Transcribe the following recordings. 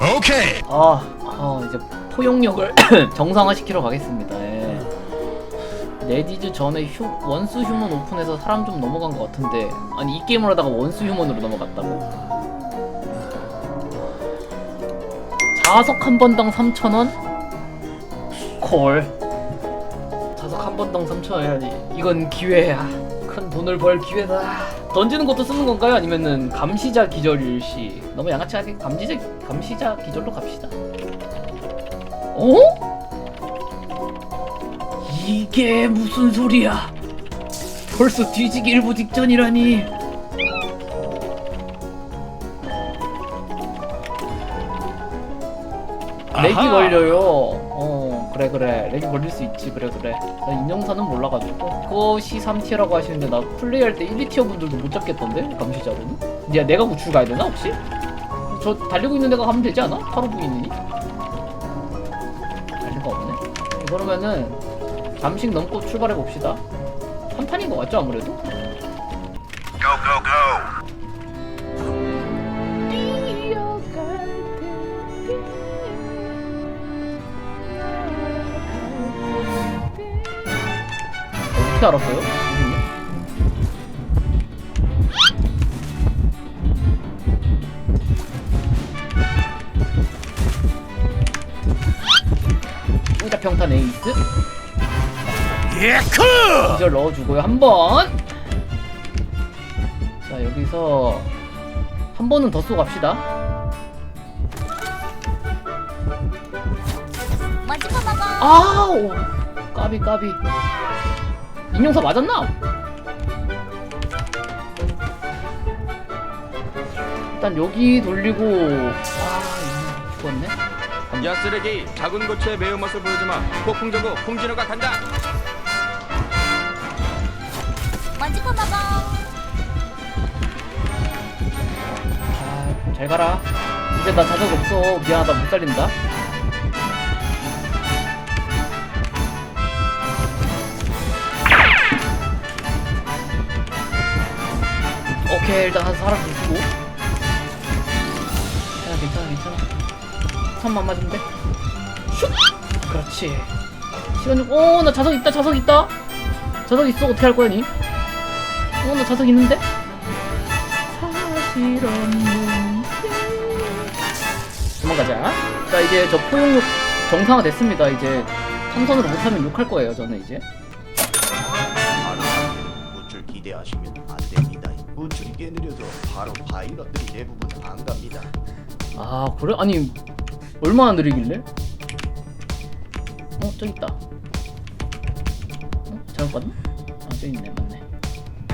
오케이. 아, 아 이제 포용력을 정상화시키러 가겠습니다. 예. 레디즈 전에 휴, 원스 휴먼 오픈해서 사람 좀 넘어간 것 같은데 아니 이 게임을 하다가 원스 휴먼으로 넘어갔다고? 자석 한 번당 3,000원? 콜 자석 한 번당 3,000원 해야지 이건 기회야 큰 돈을 벌 기회다 던지는 것도 쓰는 건가요? 아니면은 감시자 기절 일시 너무 양아치 하게 감시자 감시자 기절로 갑시다 어? 이게 무슨 소리야 벌써 뒤지기 일부 직전이라니 렉이. 걸려요. 어 그래 그래 렉이 걸릴 수 있지 그래 그래. 나 인형사는 몰라가지고 그것이 3티어라고 하시는데 나 플레이할 때 1, 2티어 분들도 못 잡겠던데 감시자로는? 야 내가 구출 가야 되나 혹시? 저 달리고 있는 데가 가면 되지 않아? 타로 부인이니? 달리가 없네. 그러면은 잠식 넘고 출발해 봅시다. 한 판인 것 같죠 아무래도? 어떻게 알았어요? 뿌자 평탄 에이스 예쿠. 기절 넣어주고요 한번 자 여기서 한 번은 더 쏘고 갑시다 맛있어 먹어. 아우 까비 까비 인형사 맞았나? 일단 여기 돌리고 아 죽었네. 야 쓰레기 작은 고추의 매운맛을 보여주마. 폭풍저구 풍진호가 간다. 맛있어 먹어. 아, 잘 가라. 이제 나 자석 없어. 미안하다. 못 살린다 오케이 일단 한 사람 죽이고 괜찮아 괜찮아 괜찮아 참만 맞으면 돼 슉! 그렇지 시간 좀 오나 자석 있다 자석 있다 자석 있어 어떻게 할 거야 니? 어나 자석 있는데? 사실 없는데 도망가자 자 이제 저 포용력 정상화 됐습니다 이제 삼선으로 못하면 욕할 거예요 저는 이제 무출 기대하시면 안 됩니다. 꽤 느려서 바로 파일럿들이 대부분 안 갑니다. 아 그래? 아니 얼마나 느리길래? 어 저기 있다 어? 잘못 봤나? 아 저기 있네 맞네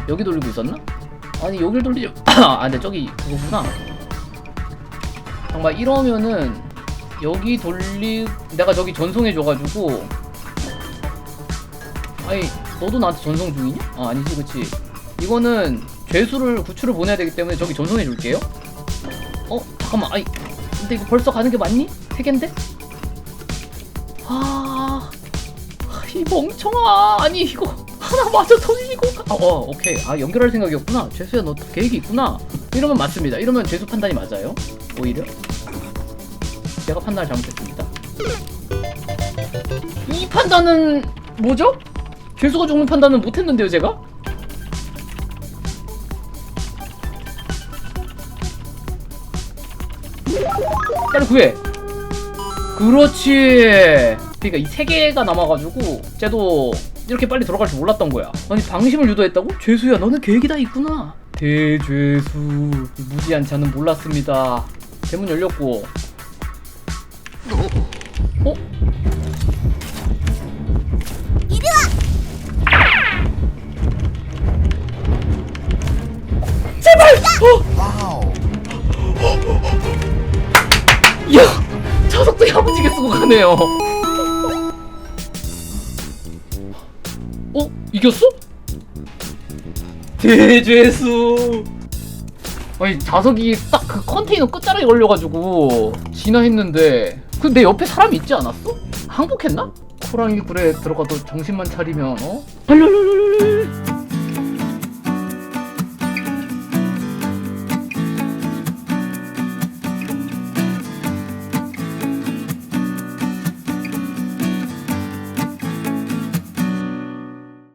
여기 돌리고 있었나? 아니 여길 돌리죠 아 근데 저기 그거구나 정말 이러면은 여기 돌리 내가 저기 전송해줘가지고 아니 너도 나한테 전송 중이냐? 아 아니지 그치 이거는 죄수를 구출을 보내야 되기 때문에 저기 전송해 줄게요 어 잠깐만 아이 근데 이거 벌써 가는 게 맞니? 세 갠데? 아, 이 멍청아. 아니 이거 하나 맞아 터지고. 아, 어, 오케이. 아 연결할 생각이었구나. 죄수야 너 계획이 있구나. 이러면 맞습니다. 이러면 죄수 판단이 맞아요. 오히려 제가 판단을 잘못했습니다. 이 판단은 뭐죠? 죄수가 죽는 판단은 못했는데요, 제가? 빨리 구해. 그렇지. 그러니까 이 세 개가 남아가지고 쟤도 이렇게 빨리 들어갈 줄 몰랐던 거야. 아니 방심을 유도했다고? 죄수야, 너는 계획이 다 있구나. 대죄수 무지한 자는 몰랐습니다. 대문 열렸고. 어? 야! 자석도 야무지게 쓰고 가네요. 어? 이겼어? 대죄수. 아니 자석이 딱 그 컨테이너 끝자락에 걸려가지고 진화했는데 그 내 옆에 사람이 있지 않았어? 항복했나? 호랑이 굴에 들어가도 정신만 차리면 어? 헐헐헐헐